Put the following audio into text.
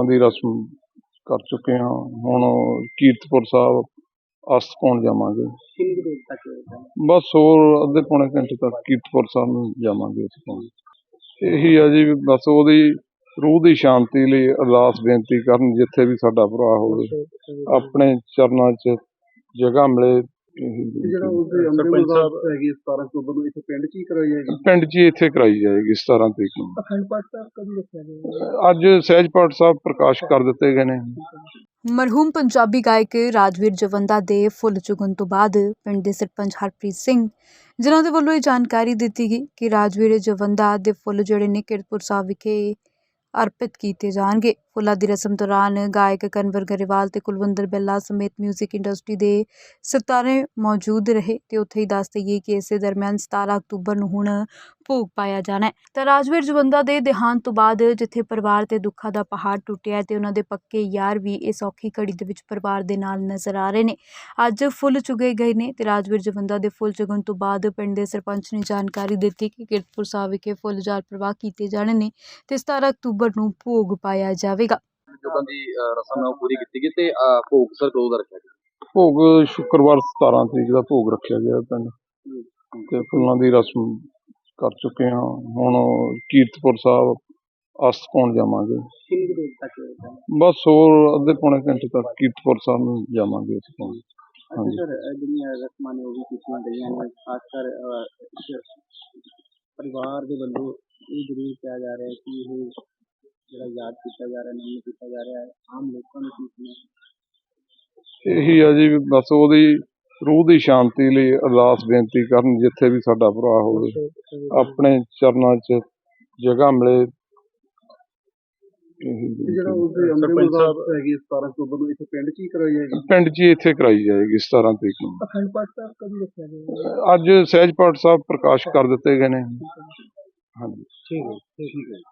ਫੁੱਲਾਂ ਦੀ ਰਸਮ ਕਰ ਚੁੱਕੇ ਹਾਂ। ਹੁਣ ਕੀਰਤਪੁਰ ਸਾਹਿਬ ਅਸਤ ਪਾਉਣ ਜਾਵਾਂਗੇ। ਕਿੰਨੀ ਕੁ ਦੇਰ ਤੱਕ ਹੋਏਗਾ? ਬਸ ਹੋਰ ਅੱਧੇ ਪੌਣੇ ਘੰਟੇ ਤੱਕ ਕੀਰਤਪੁਰ ਸਾਹਿਬ ਨੂੰ ਜਾਵਾਂਗੇ ਅਸੀਂ ਪਾਉਣ ਇਹੀ ਆ ਜੀ ਬਸ ਉਹਦੀ ਰੂਹ ਦੀ ਸ਼ਾਂਤੀ ਲਈ ਅਰਦਾਸ ਬੇਨਤੀ ਕਰਨ ਜਿੱਥੇ ਵੀ ਸਾਡਾ ਭਰਾ ਹੋਵੇ। ਆਪਣੇ ਚਰਨਾਂ 'ਚ ਜਗ੍ਹਾ ਮਿਲੇ ਜਿਹੜਾ ਬੇਨਤੀ। ਉਸਦੇ ਅੰਦਰ ਸਾਹਿਬ ਹੈਗੀ 17 ਅਕਤੂਬਰ ਨੂੰ ਇੱਥੇ ਪਿੰਡ 'ਚ ਹੀ ਕਰਵਾਈ ਜਾਏਗੀ? ਪਿੰਡ 'ਚ ਹੀ ਇੱਥੇ ਕਰਾਈ ਜਾਏਗੀ 17 ਤਰੀਕ ਨੂੰ। ਅਖੰਡ ਪਾਠ ਸਾਹਿਬ ਕਦੋਂ ਰੱਖਿਆ ਜਾਏਗਾ ਅੱਜ ਸਹਿਜ ਪਾਠ ਸਾਹਿਬ ਪ੍ਰਕਾਸ਼ ਕਰ ਦਿੱਤੇ ਗਏ ਨੇ। ਮਰਹੂਮ ਪੰਜਾਬੀ ਗਾਇਕ ਰਾਜਵੀਰ ਜਵੰਦਾ ਦੇ ਫੁੱਲ ਚੁਗਣ ਤੋਂ ਬਾਅਦ ਪਿੰਡ ਦੇ ਸਰਪੰਚ ਹਰਪ੍ਰੀਤ ਸਿੰਘ ਜਿਨ੍ਹਾਂ ਦੇ ਵੱਲੋਂ ਇਹ ਜਾਣਕਾਰੀ ਦਿੱਤੀ ਗਈ ਕਿ ਰਾਜਵੀਰ ਜਵੰਦਾ ਦੇ ਫੁੱਲ ਜਿਹੜੇ ਨੇ ਕਿਰਤਪੁਰ ਸਾਹਿਬ ਵਿਖੇ ਅਰਪਿਤ ਕੀਤੇ ਜਾਣਗੇ। ਫੁੱਲਾਂ ਦੀ ਰਸਮ ਦੌਰਾਨ ਗਾਇਕ ਕਨਵਰ ਗਰੇਵਾਲ ਤੇ ਕੁਲਵੰਦਰ ਬੱਲਾ ਸਮੇਤ 뮤직 ਇੰਡਸਟਰੀ ਦੇ ਸਿਤਾਰੇ ਮੌਜੂਦ ਰਹੇ ਤੇ ਉੱਥੇ ਹੀ ਦੱਸ ਦਈਏ ਕਿ ਇਸੇ ਦਰਮਿਆਨ 17 ਅਕਤੂਬਰ ਨੂੰ ਹੁਣ ਭੋਗ ਪਾਇਆ ਜਾਣਾ ਹੈ। ਤਾਂ ਰਾਜਵੀਰ ਜਵੰਦਾ ਦੇ ਦੇਹਾਂਤ ਤੋਂ ਬਾਅਦ ਜਿੱਥੇ ਪਰਿਵਾਰ ਤੇ ਦੁੱਖਾਂ ਦਾ ਪਹਾੜ ਟੁੱਟਿਆ ਹੈ ਤੇ ਉਹਨਾਂ ਦੇ ਪੱਕੇ ਯਾਰ ਵੀ ਇਸ ਔਖੀ ਘੜੀ ਦੇ ਵਿੱਚ ਪਰਿਵਾਰ ਦੇ ਨਾਲ ਨਜ਼ਰ ਆ ਰਹੇ ਨੇ। ਅੱਜ ਫੁੱਲ ਚੁਗੇ ਗਏ ਨੇ ਤੇ ਰਾਜਵੀਰ ਜਵੰਦਾ ਦੇ ਫੁੱਲ ਚੁਗਣ ਤੋਂ ਬਾਅਦ ਪਿੰਡ ਦੇ ਸਰਪੰਚ ਨੇ ਜਾਣਕਾਰੀ ਦਿੱਤੀ ਕਿ ਕਿਰਤਪੁਰ ਸਾਹਿਬ ਵਿਖੇ ਫੁੱਲ ਜਾਲ ਪ੍ਰਵਾਹ ਕੀਤੇ ਜਾਣੇ ਨੇ ਤੇ 17 ਅਕਤੂਬਰ ਨੂੰ ਭੋਗ ਪਾਇਆ ਜਾਵੇਗਾ। ਜੁਗਾਂ ਦੀ ਅਹ, ਰਸਮ ਹੈ ਉਹ ਪੂਰੀ ਕੀਤੀ ਗਈ ਤੇ ਅਹ, ਭੋਗ ਸਰ ਕਦੋਂ ਦਾ ਰੱਖਿਆ ਗਿਆ? ਭੋਗ ਸ਼ੁੱਕਰਵਾਰ 17 ਤਰੀਕ ਦਾ ਭੋਗ ਰੱਖਿਆ ਗਿਆ ਪਿੰਡ। ਤੇ ਫੁੱਲਾਂ ਦੀ ਰਸਮ ਕਰ ਚੁੱਕੇ ਹਾਂ। ਹੁਣ ਕੀਰਤਪੁਰ ਸਾਹਿਬ ਅਸਤ ਪਾਉਣ ਜਾਵਾਂਗੇ। ਕਿੰਨੀ ਕੁ ਦੇਰ ਤੱਕ ਹੋਏਗਾ? ਬਸ ਹੋਰ ਅੱਧੇ ਪੌਣੇ ਘੰਟੇ ਤੱਕ ਕੀਰਤਪੁਰ ਸਾਹਿਬ ਨੂੰ ਜਾਵਾਂਗੇ ਅਸੀਂ ਪਾਉਣ। ਅੱਛਾ ਹਾਂਜੀ। ਸਰ ਇਹ ਜਿਹੜੀਆਂ ਰਸਮਾਂ ਨੇ ਉਹ ਵੀ ਕੀਤੀਆਂ ਗਈਆਂ ਨੇ। ਖਾਸ ਕਰ ਅਹ, ਇੱਕ ਪਰਿਵਾਰ ਦੇ ਵੱਲੋਂ ਇਹ ਜ਼ਰੂਰ ਕਿਹਾ ਜਾ ਰਿਹਾ ਹੈ ਕਿ ਇਹ ਜਿਹੜਾ ਯਾਦ ਕੀਤਾ ਜਾ ਰਿਹਾ ਨਹੀਂ ਕੀਤਾ ਜਾ ਰਿਹਾ ਹੈ ਆਮ ਲੋਕਾਂ ਨੂੰ ਕੀ ਸੁਣਿਆ ਇਹੀ ਆ ਜੀ ਬਸ ਉਹਦੀ ਰੂਹ ਦੀ ਸ਼ਾਂਤੀ ਲਈ ਅਰਦਾਸ ਬੇਨਤੀ ਕਰਨ ਜਿੱਥੇ ਵੀ ਸਾਡਾ ਭਰਾ ਹੋਵੇ। ਆਪਣੇ ਚਰਨਾਂ 'ਚ ਜਗ੍ਹਾ ਮਿਲੇ। ਜਿਹੜਾ ਉਸਦੇ ਅੰਦਰ ਸਾਹਿਬ। ਹੈਗੀ 17 ਅਕਤੂਬਰ ਨੂੰ ਇੱਥੇ ਪਿੰਡ 'ਚ ਹੀ ਕਰਵਾਈ ਜਾਏਗੀ? ਪਿੰਡ 'ਚ ਹੀ ਇੱਥੇ ਕਰਾਈ ਜਾਏਗੀ 17 ਤਰੀਕ ਨੂੰ। ਅਖੰਡ ਪਾਠ ਸਾਹਿਬ ਕਦੋਂ ਰੱਖਿਆ ਜਾਏਗਾ ਅੱਜ ਸਹਿਜ ਪਾਠ ਸਾਹਿਬ ਪ੍ਰਕਾਸ਼ ਕਰ ਦਿੱਤੇ ਗਏ ਨੇ। ਹਾਂਜੀ। ਠੀਕ ਹੈ ਠੀਕ ਹੈ।